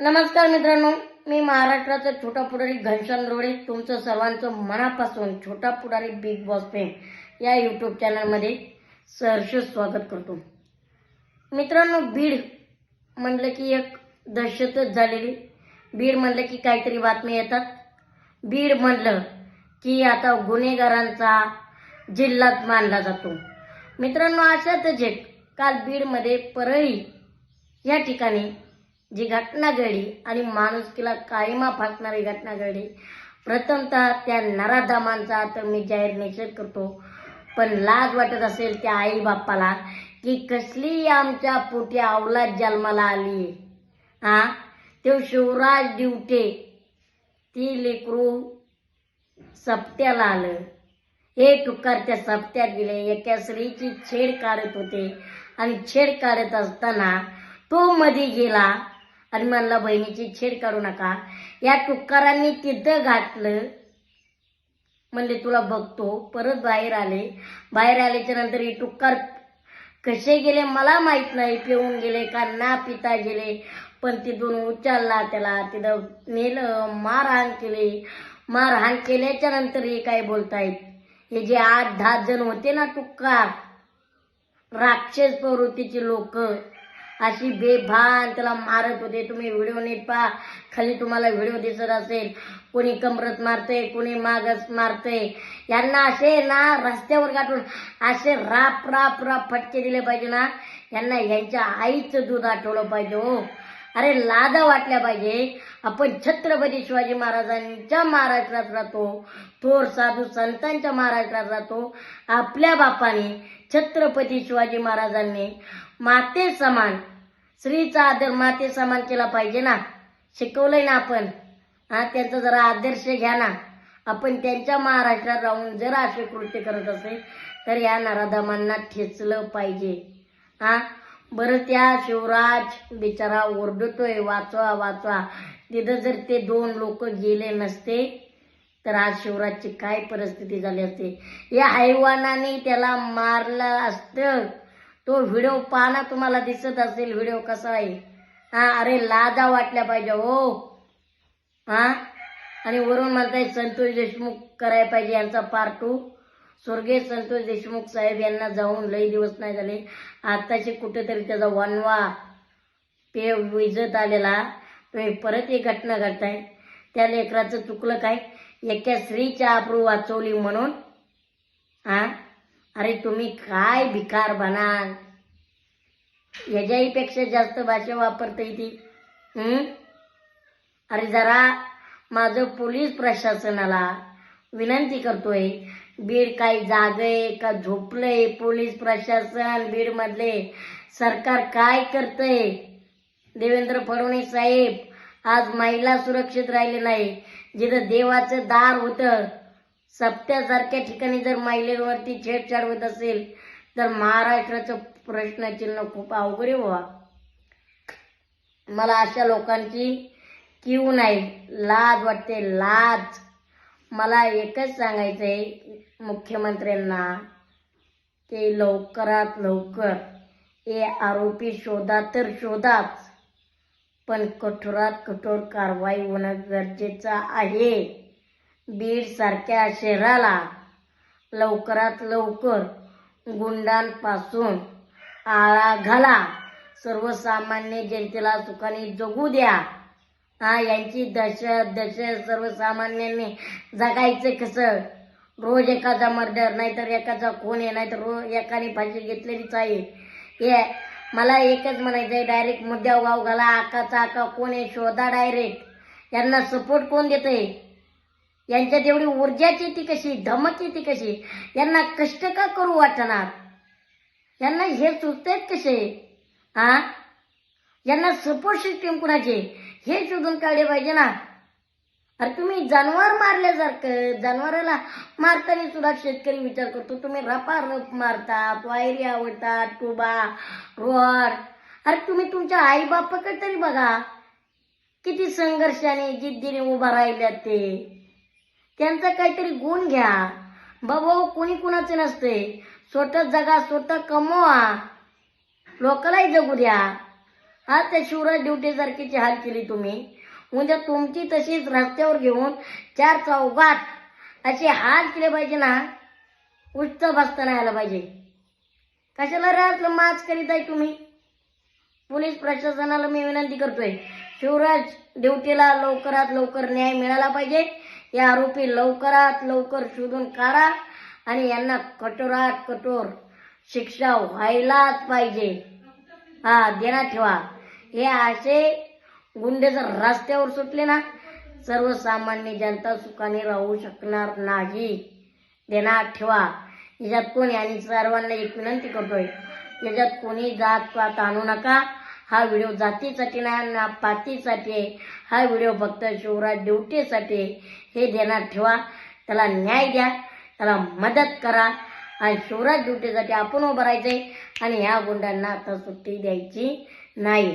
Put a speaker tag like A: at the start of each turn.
A: नमस्कार मित्रांनो मी महाराष्ट्राचा छोटा पुढारी घनश्याम रोडे. तुमचं सर्वांचं मनापासून Chhota Pudhari Bigg Boss fame या यूट्यूब चॅनलमध्ये सहर्ष स्वागत करतो. मित्रांनो बीड म्हणलं की एक दहशतच झालेली. बीड म्हणलं की काहीतरी बातमी येतात. बीड म्हणलं की आता गुन्हेगारांचा जिल्हाच मानला जातो. मित्रांनो अशातच एक काल बीडमध्ये परळी या ठिकाणी जी घटना घडली आणि माणुसकीला कायमा फाकणारी घटना घडली. प्रथमतः त्या नराधामांचा तर मी जाहीर निषेध करतो. पण लाज वाटत असेल त्या आई बाप्पाला की कसली आमच्या पोटी अवलाद जन्माला आली. हा तो शिवराज दिवटे ती लेकरू सप्त्याला आलं. हे टुकार त्या सप्त्यात गेले. एका स्त्रीची छेड काढत होते. आणि छेड काढत असताना तो मध्ये गेला. आणि बहिणीची छेड काढू नका. या टुक्कारांनी तिथं घातलं. म्हणले तुला बघतो. परत बाहेर आले. बाहेर आल्याच्यानंतर हे टुक्कार कसे गेले मला माहीत नाही. पिऊन गेले का ना पिता गेले. पण तिथून उचलला त्याला. तिथं नेलं मारहाण केली. मारहाण केल्याच्यानंतर हे काय बोलतायत? हे जे आठ दहा जण होते ना टुक्कार राक्षस प्रवृत्तीचे लोक अशी बेभान त्याला मारत होते. तुम्ही व्हिडिओ नीट पहा. खाली तुम्हाला व्हिडिओ दिसत असेल. कोणी कमरत मारते कोणी मागस मारते यांना असे ना रस्त्यावर गाठून असे राप राप राप फटके दिले पाहिजे ना. यांना यांच्या आईचं दूध आठवलं पाहिजे हो. अरे लादा वाटल्या पाहिजे. आपण छत्रपती शिवाजी महाराजांच्या महाराष्ट्रात राहतो. थोर साधू संतांच्या महाराष्ट्रात राहतो. आपल्या बापाने छत्रपती शिवाजी महाराजांनी माते समान स्त्रीचा आदर माते समान केला पाहिजे ना. शिकवलंय ना आपण. हा त्यांचा जरा आदर्श घ्या ना. आपण त्यांच्या महाराष्ट्रात राहून जर असे कृत्य करत असेल तर या नराधमांना ठेचलं पाहिजे. हा बरं त्या शिवराज बिचारा ओरडतोय वाचवा वाचवा. तिथं जर ते दोन लोक गेले नसते तर आज शिवराजची काय परिस्थिती झाली असते? या हैवानाने त्याला मारलं असतं. तो व्हिडिओ पाहना तुम्हाला दिसत असेल व्हिडिओ कसा आहे? हा अरे लाजा वाटल्या पाहिजे हो. हा? आणि वरून म्हणताय संतोष देशमुख करायला पाहिजे यांचा पार्ट टू स्वर्गीय संतोष देशमुख साहेब यांना जाऊन लई दिवस नाही झाले. आताचे कुठेतरी त्याचा वनवा पे विजत आलेला. तुम्ही परत एक घटना घडताय. त्या लेकराचं चुकलं काय? एका स्त्रीच्या अप्रू वाचवली म्हणून हा? अरे तुम्ही काय भिकार बनाल? याच्याही पेक्षा जास्त भाषा वापरता ती. हम्म अरे जरा माझं पोलीस प्रशासनाला विनंती करतोय. बीड काही जागय का झोपलंय पोलीस प्रशासन बीड मधले? सरकार काय करतंय? देवेंद्र फडणवीस साहेब आज महिला सुरक्षित राहिले नाही. जिथं देवाचं दार होतं सप्त्यासारख्या ठिकाणी जर महिलेवरती छेडछाड होत असेल तर महाराष्ट्राचं प्रश्नचिन्ह खूप अवघड व्हा मला अशा लोकांची किव नाही. लाज वाटते लाज. मला एकच सांगायचं आहे मुख्यमंत्र्यांना की लवकरात लवकर हे आरोपी शोधा तर शोधाच पण कठोरात कठोर कारवाई होणं गरजेचं आहे. बीड सारख्या शहराला लवकरात लवकर गुंडांपासून आळा घाला. सर्वसामान्य जनतेला सुखाने जगू द्या. हा यांची दशा दशा सर्वसामान्यांनी जगायचं कसं? रोज एकाचा मर्डर नाहीतर एकाचा खून आहे नाहीतर रोज एकाने फाशी घेतलेलीच आहे. हे मला एकच म्हणायचं आहे डायरेक्ट मुद्द्या वाव घाला आकाचा आका कोण आहे शोधा डायरेक्ट यांना सपोर्ट कोण देतंय? यांच्यात एवढी ऊर्जाची ती कशी धमकी ती कशी? यांना कष्ट का करू वाटणार? यांना हे सुचतायत कसे? हा? यांना सपोर्ट सिस्टीम कुणाचे? हे शोधून काढले पाहिजे ना. अरे तुम्ही जनावर मारल्यासारखं जनावराला मारताना सुद्धा शेतकरी विचार करतो तुम्ही रपा रप मारतात वायरी आवडतात टुबा रोड अरे तुम्ही तुमच्या आई बापाकडे तरी बघा. किती संघर्षाने जिद्दीने उभा राहिल्यात ते. त्यांचा काहीतरी गुण घ्या. बाबा हो, कोणी कुणाचं नसते स्वतः जगा स्वतः कमवा. लोकांनाही जगू द्या. आज त्या शिवराज ड्युटीसारखीची हाल केली तुम्ही. म्हणजे तुमची तशीच रस्त्यावर घेऊन चार चौघात असे हाल केले पाहिजे ना. उच्च बसताना यायला पाहिजे. कशाला राहतलं माच करीत आहे तुम्ही? पोलीस प्रशासनाला मी विनंती करतोय शिवराज ड्युटीला लवकरात लवकर न्याय मिळाला पाहिजे. या आरोपी लवकरात लवकर शोधून काढा आणि यांना कठोरात कठोर शिक्षा व्हायलाच पाहिजे. हा देण्यात ठेवा. हे असे गुंडे जर रस्त्यावर सुटले ना सर्वसामान्य जनता सुखाने राहू शकणार नाही. देणार ठेवा. याच्यात कोणी आणि सर्वांना एक विनंती करतोय. याच्यात कोणी जात पात आणू नका. हा व्हिडिओ जातीसाठी नाही ना पातीसाठी आहे. हा व्हिडिओ फक्त शिवराज ड्युटीसाठी हे देण्यात ठेवा. त्याला न्याय द्या. त्याला मदत करा. आणि शिवराज ड्युटीसाठी आपण उभं राहायचंय आणि ह्या गुंडांना आता सुट्टी द्यायची नाही.